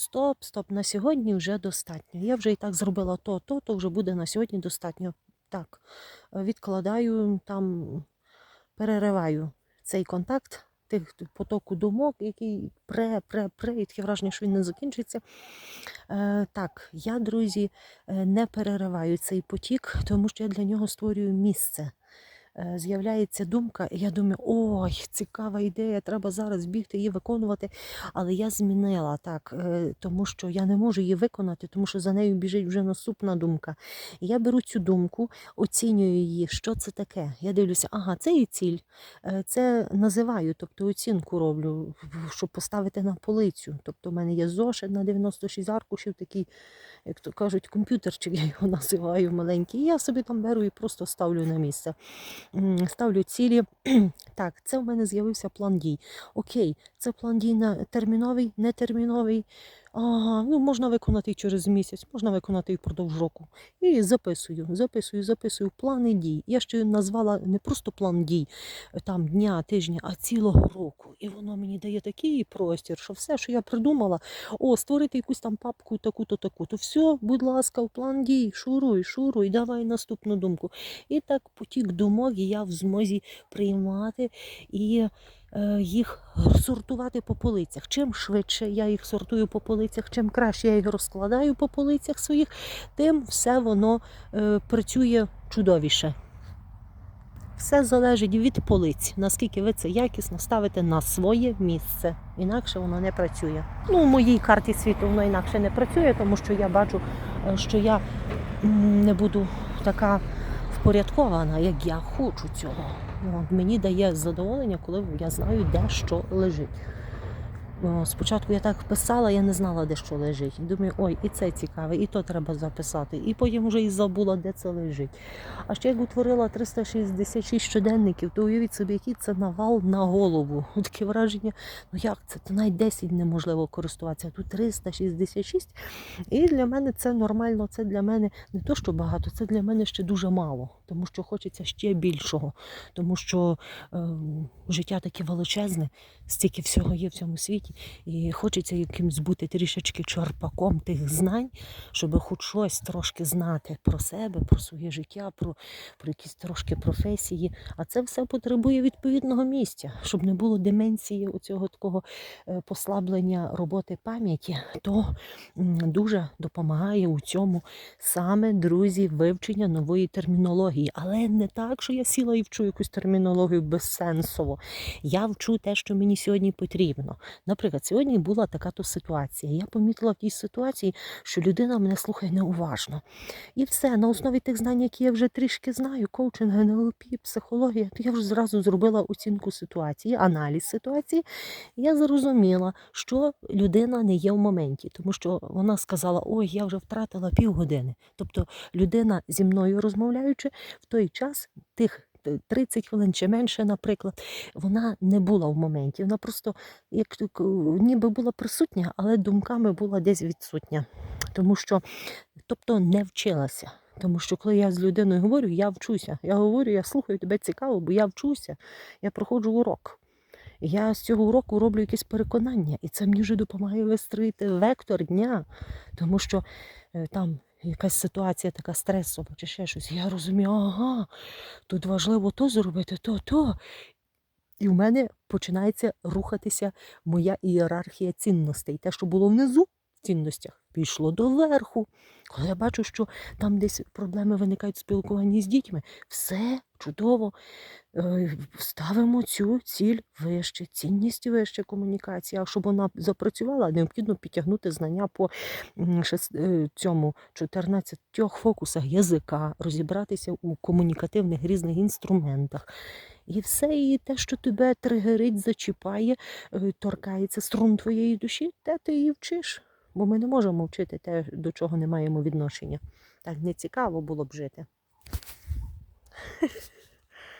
стоп, стоп, на сьогодні вже достатньо. Я вже і так зробила то, то, то вже буде на сьогодні достатньо. Так, е, відкладаю там, перериваю цей контакт тих потоку думок, який пре, пре, пре, і таке враження, що він не закінчиться. Е, так, я, друзі, е, не перериваю цей потік, тому що я для нього створюю місце. Е, З'являється думка, і я думаю, ой, цікава ідея, треба зараз бігти її виконувати. Але я змінила так, е, тому що я не можу її виконати, тому що за нею біжить вже наступна думка. І я беру цю думку, оцінюю її, що це таке. Я дивлюся, ага, це і ціль. Е, Це називаю, тобто оцінку роблю, щоб поставити на полицю. Тобто, в мене є зошит на 96 аркушів, такий, як то кажуть, комп'ютерчик, я його називаю маленький. Я собі там беру і просто ставлю на місце. Ставлю цілі. Так, це в мене з'явився план дій. Окей, це план дій на терміновий, нетерміновий. Ага, ну можна виконати і через місяць, можна виконати і впродовж року. І записую, записую, записую плани дій. Я ще назвала не просто план дій е, там дня, тижня, а цілого року. І воно мені дає такий простір, що все, що я придумала, о, створити якусь там папку, таку-то, таку-то. Все, будь ласка, в план дій, шуруй, шуруй, давай наступну думку. І так потік думок і я в змозі приймати і їх сортувати по полицях. Чим швидше я їх сортую по полицях, чим краще я їх розкладаю по полицях своїх, тим все воно е, працює чудовіше. Все залежить від полиць, наскільки ви це якісно ставите на своє місце. Інакше воно не працює. Ну, в моїй карті світу воно інакше не працює, тому що я бачу, е, що я не буду така впорядкована, як я хочу цього. От, мені дає задоволення, коли я знаю, де що лежить. Спочатку я так писала, я не знала, де що лежить. Думаю, ой, і це цікаве, і то треба записати. І потім вже і забула, де це лежить. А ще як утворила 366 щоденників, то уявіть собі, який це навал на голову. Таке враження, ну як це? То навіть 10 неможливо користуватися. Тут 366. І для мене це нормально, це для мене не то, що багато, це для мене ще дуже мало, тому що хочеться ще більшого. Тому що е, життя таке величезне, стільки всього є в цьому світі, і хочеться якимсь бути трішечки черпаком тих знань, щоб хоч щось трошки знати про себе, про своє життя, про, про якісь трошки професії. А це все потребує відповідного місця, щоб не було деменції оцього такого е, послаблення роботи пам'яті, то дуже допомагає у цьому саме друзі вивчення нової термінології. Але не так, що я сіла і вчу якусь термінологію безсенсово. Я вчу те, що мені сьогодні потрібно. Наприклад, сьогодні була така то ситуація. Я помітила в тій ситуації, що людина мене слухає неуважно. І все, на основі тих знань, які я вже трішки знаю, коучинг, НЛП, психологія, то я вже зразу зробила оцінку ситуації, аналіз ситуації. І я зрозуміла, що людина не є в моменті, тому що вона сказала: Ой, я вже втратила півгодини. Тобто людина зі мною розмовляючи в той час тих. Е, 30 хвилин чи менше, наприклад, вона не була в моменті. Вона просто як ніби була присутня, але думками була десь відсутня. Тому що, тобто, не вчилася. Тому що коли я з людиною говорю, я вчуся. Я говорю, я слухаю тебе цікаво, бо я вчуся. Я проходжу урок. Я з цього уроку роблю якісь переконання, і це мені вже допомагає вистроїти вектор дня, тому що е, там якась ситуація така стресова чи ще щось. Я розумію, ага, тут важливо то зробити, то, то. І в мене починається рухатися моя ієрархія цінностей. Те, що було внизу цінностях, пішло доверху. Коли я бачу, що там десь проблеми виникають в спілкуванні з дітьми, все чудово. Е, Ставимо цю ціль вище, цінність вище комунікації. А щоб вона запрацювала, необхідно підтягнути знання по е, цьому 14 фокусах язика, розібратися у комунікативних різних інструментах. І все, і те, що тебе тригерить, зачіпає, е, торкається струн твоєї душі, те ти і вчиш. Бо ми не можемо вчити те, до чого не маємо відношення. Так не цікаво було б жити.